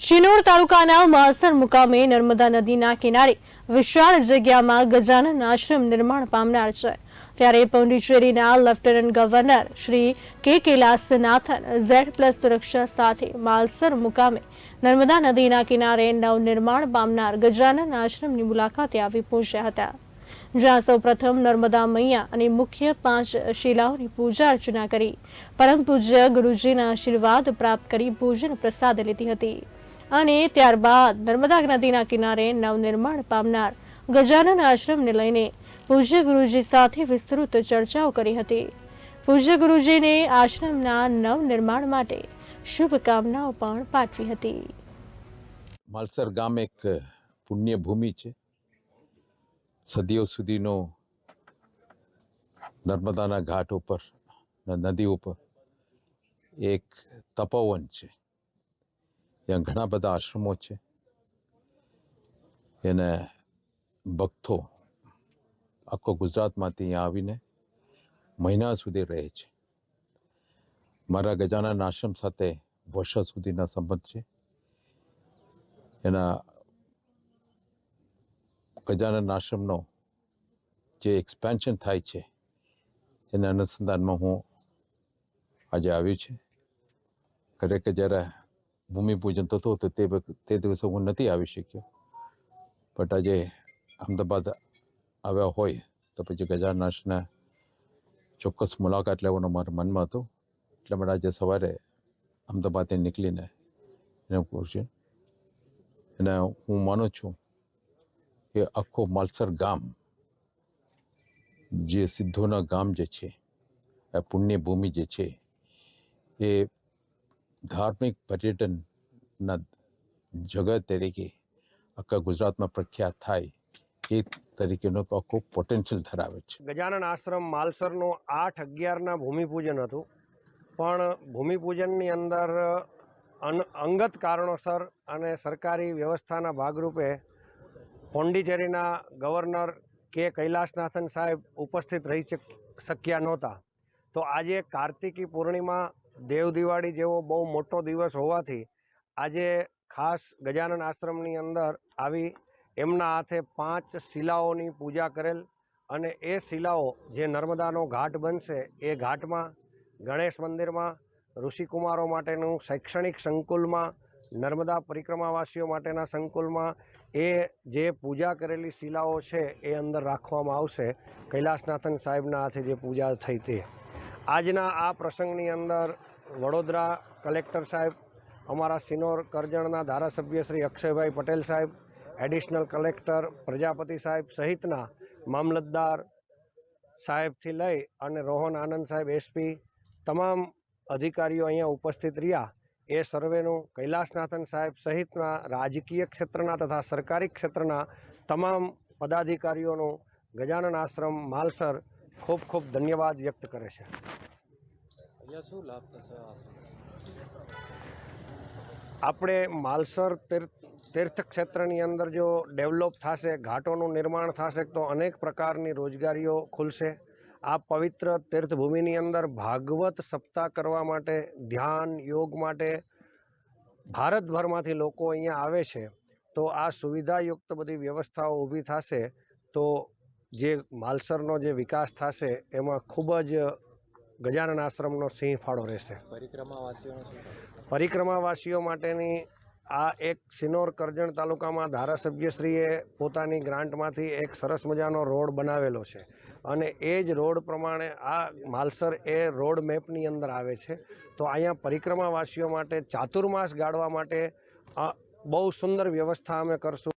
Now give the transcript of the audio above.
શિનોર તાલુકાના માસર મુકામે નર્મદા નદીના કિનારે વિશાળ જગ્યામાં ગજાનન આશ્રમ નિર્માણ પામનાર છે. ત્યારે પોંડિચેરીના લેફ્ટનન્ટ ગવર્નર શ્રી કે કૈલાસનાથન ઝેડ પ્લસ સુરક્ષા સાથે માલસર મુકામે નર્મદા નદીના કિનારે નવનિર્માણ પામનાર ગજાનન આશ્રમની મુલાકાતે આવી પહોંચ્યા હતા. જ્યાં સૌ પ્રથમ નર્મદા મૈયા અને મુખ્ય પાંચ શિલાઓની પૂજા અર્ચના કરી. પરમ પૂજ્ય ગુરુજીના આશીર્વાદ પ્રાપ્ત કરી ભોજન પ્રસાદ લીધી હતી. અને ત્યારબાદ નર્મદા નદીના કિનારે નવનિર્માણ પામનાર ગજાનન આશ્રમને લઈને પૂજ્ય ગુરુજી સાથે વિસ્તૃત ચર્ચાઓ કરી હતી. પૂજ્ય ગુરુજીને આશ્રમના નવનિર્માણ માટે શુભકામનાઓ પણ પાઠવી હતી. માલસર ગામ એક પુણ્ય ભૂમિ છે. સદીઓ સુધીનો નર્મદાના ઘાટ ઉપર નદી ઉપર એક તપોવન છે. ત્યાં ઘણા બધા આશ્રમો છે. એને ભક્તો આખો ગુજરાતમાંથી અહીંયા આવીને મહિના સુધી રહે છે. મારા ગજાનન આશ્રમ સાથે વર્ષો સુધીના સંબંધ છે. એના ગજાનન આશ્રમનો જે એક્સપેન્શન થાય છે, એના અનુસંધાનમાં હું આજે આવ્યું છે. ખરેખર જ્યારે ભૂમિપૂજન થતું હતું તે તે દિવસે હું નથી આવી શક્યો. બટ આજે અમદાવાદ આવ્યા હોય તો પછી ગજાનાશના ચોક્કસ મુલાકાત લેવાનું મારા મનમાં હતું. એટલે માટે આજે સવારે અમદાવાદથી નીકળીને એને પૂછ્યું અને હું માનું છું કે આખો માલસર ગામ, જે સિદ્ધોના ગામ જે છે, આ પુણ્યભૂમિ જે છે, એ ધાર્મિક પર્યટનના જગત તરીકે આખા ગુજરાતમાં પ્રખ્યાત થાય એ તરીકેનો આખો પોટેન્શિયલ ધરાવે છે. ગજાનન આશ્રમ માલસરનું આઠ અગિયારના ભૂમિપૂજન હતું. પણ ભૂમિપૂજનની અંદર અંગત કારણોસર અને સરકારી વ્યવસ્થાના ભાગરૂપે પોંડિચેરીના ગવર્નર કે કૈલાસનાથન સાહેબ ઉપસ્થિત રહી શક્યા નહોતા. તો આજે કાર્તિકી પૂર્ણિમા દેવ દિવાળી જેવો બહુ મોટો દિવસ હોવાથી આજે ખાસ ગજાનન આશ્રમની અંદર આવી એમના હાથે પાંચ શિલાઓની પૂજા કરેલ અને એ શિલાઓ જે નર્મદાનો ઘાટ બનશે એ ઘાટમાં, ગણેશ મંદિરમાં, ઋષિકુમારો માટેનું શૈક્ષણિક સંકુલમાં, નર્મદા પરિક્રમાવાસીઓ માટેના સંકુલમાં એ જે પૂજા કરેલી શિલાઓ છે એ અંદર રાખવામાં આવશે. કૈલાસનાથન સાહેબના હાથે જે પૂજા થઈ તે. આજના આ પ્રસંગની અંદર વડોદરા કલેક્ટર સાહેબ, અમારા સિનોર કરજણના ધારાસભ્ય શ્રી અક્ષયભાઈ પટેલ સાહેબ, એડિશનલ કલેક્ટર પ્રજાપતિ સાહેબ સહિતના મામલતદાર સાહેબથી લઈ અને રોહન આનંદ સાહેબ એસપી તમામ અધિકારીઓ અહીંયા ઉપસ્થિત રહ્યા. એ સર્વેનું કૈલાસનાથન સાહેબ સહિતના રાજકીય ક્ષેત્રના તથા સરકારી ક્ષેત્રના તમામ પદાધિકારીઓનું ગજાનન આશ્રમ માલસર ખૂબ ખૂબ ધન્યવાદ વ્યક્ત કરે છે. આપણે માલસર તીર્થ તીર્થ ક્ષેત્રની અંદર જો ડેવલપ થશે, ઘાટોનું નિર્માણ થશે, તો અનેક પ્રકારની રોજગારીઓ ખુલશે. આ પવિત્ર તીર્થભૂમિની અંદર ભાગવત સપ્તાહ કરવા માટે, ધ્યાન, યોગ માટે ભારતભરમાંથી લોકો અહીંયા આવે છે. તો આ સુવિધાયુક્ત બધી વ્યવસ્થાઓ ઊભી થશે, તો જે માલસરનો જે વિકાસ થશે, એમાં ખૂબ જ ગજાનન આશ્રમનો સિંહ ફાળો રહેશે? પરિક્રમાવાસીઓ માટેની આ એક સિનોર કરજણ તાલુકામાં ધારાસભ્યશ્રીએ પોતાની ગ્રાન્ટમાંથી એક સરસ મજાનો રોડ બનાવેલો છે. અને એ જ રોડ પ્રમાણે આ માલસર એ રોડ મેપની અંદર આવે છે. તો અહીંયા પરિક્રમાવાસીઓ માટે ચાતુર્માસ ગાળવા માટે બહુ સુંદર વ્યવસ્થા અમે કરશું.